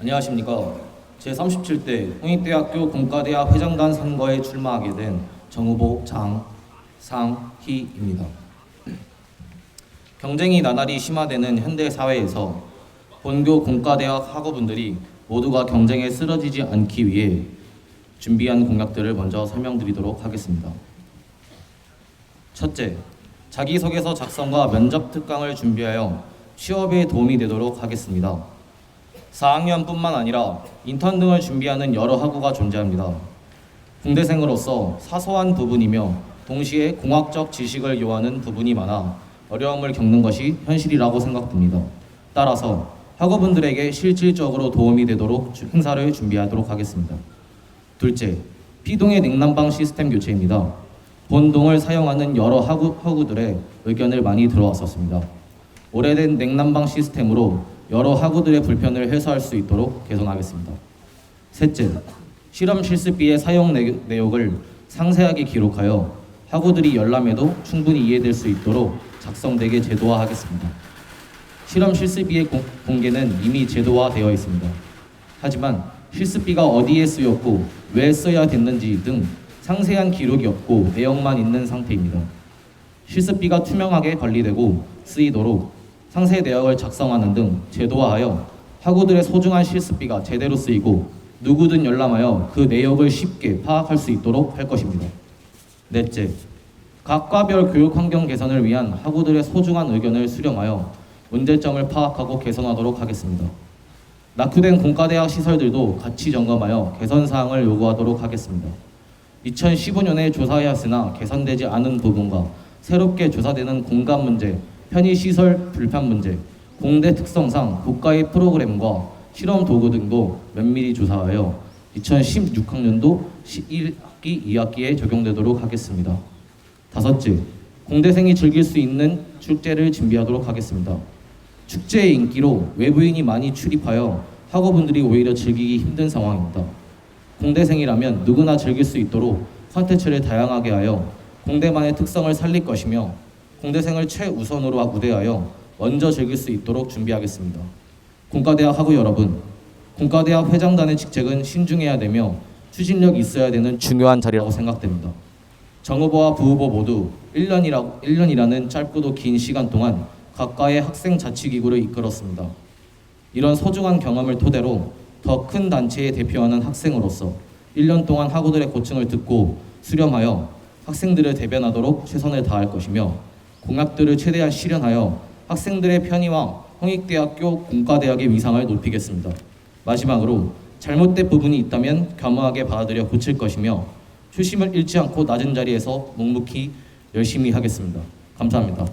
안녕하십니까. 제37대 홍익대학교 공과대학 회장단 선거에 출마하게 된 정후보 장상희입니다. 경쟁이 나날이 심화되는 현대 사회에서 본교 공과대학 학우분들이 모두가 경쟁에 쓰러지지 않기 위해 준비한 공약들을 먼저 설명드리도록 하겠습니다. 첫째, 자기소개서 작성과 면접 특강을 준비하여 취업에 도움이 되도록 하겠습니다. 4학년뿐만 아니라 인턴 등을 준비하는 여러 학우가 존재합니다. 공대생으로서 사소한 부분이며 동시에 공학적 지식을 요하는 부분이 많아 어려움을 겪는 것이 현실이라고 생각됩니다. 따라서 학우분들에게 실질적으로 도움이 되도록 주- 행사를 준비하도록 하겠습니다. 둘째, 피동의 냉난방 시스템 교체입니다. 본동을 사용하는 여러 학우, 학우들의 의견을 많이 들어왔었습니다. 오래된 냉난방 시스템으로 여러 학우들의 불편을 해소할 수 있도록 개선하겠습니다. 셋째, 실험 실습비의 사용 내- 내역을 상세하게 기록하여 학우들이 열람해도 충분히 이해될 수 있도록 작성되게 제도화하겠습니다. 실험 실습비의 공- 공개는 이미 제도화되어 있습니다. 하지만 실습비가 어디에 쓰였고 왜 써야 됐는지 등 상세한 기록이 없고 내용만 있는 상태입니다. 실습비가 투명하게 관리되고 쓰이도록 상세 내역을 작성하는 등 제도화하여 학우들의 소중한 실습비가 제대로 쓰이고 누구든 열람하여 그 내역을 쉽게 파악할 수 있도록 할 것입니다. 넷째, 각 과별 교육 환경 개선을 위한 학우들의 소중한 의견을 수렴하여 문제점을 파악하고 개선하도록 하겠습니다. 낙후된 공과대학 시설들도 같이 점검하여 개선 사항을 요구하도록 하겠습니다. 2015년에 조사하였으나 개선되지 않은 부분과 새롭게 조사되는 공간 문제, 편의 시설 불편 문제, 공대 특성상 국가의 프로그램과 실험 도구 등도 면밀히 조사하여 2016학년도 11학기 2학기에 적용되도록 하겠습니다. 다섯째, 공대생이 즐길 수 있는 축제를 준비하도록 하겠습니다. 축제의 인기로 외부인이 많이 출입하여 학우분들이 오히려 즐기기 힘든 상황입니다. 공대생이라면 누구나 즐길 수 있도록 컨텐츠를 다양하게 하여 공대만의 특성을 살릴 것이며 공대생을 최우선으로 우대하여 먼저 즐길 수 있도록 준비하겠습니다. 공과대학 학우 여러분, 공과대학 회장단의 직책은 신중해야 되며 추진력 있어야 되는 중요한 자리라고 생각됩니다. 정 후보와 부 후보 모두 1년이라, 1년이라는 짧고도 긴 시간 동안 각과의 학생 자치기구를 이끌었습니다. 이런 소중한 경험을 토대로 더 큰 단체에 대표하는 학생으로서 1년 동안 학우들의 고충을 듣고 수렴하여 학생들을 대변하도록 최선을 다할 것이며 공약들을 최대한 실현하여 학생들의 편의와 홍익대학교 공과대학의 위상을 높이겠습니다. 마지막으로 잘못된 부분이 있다면 겸허하게 받아들여 고칠 것이며 초심을 잃지 않고 낮은 자리에서 묵묵히 열심히 하겠습니다. 감사합니다.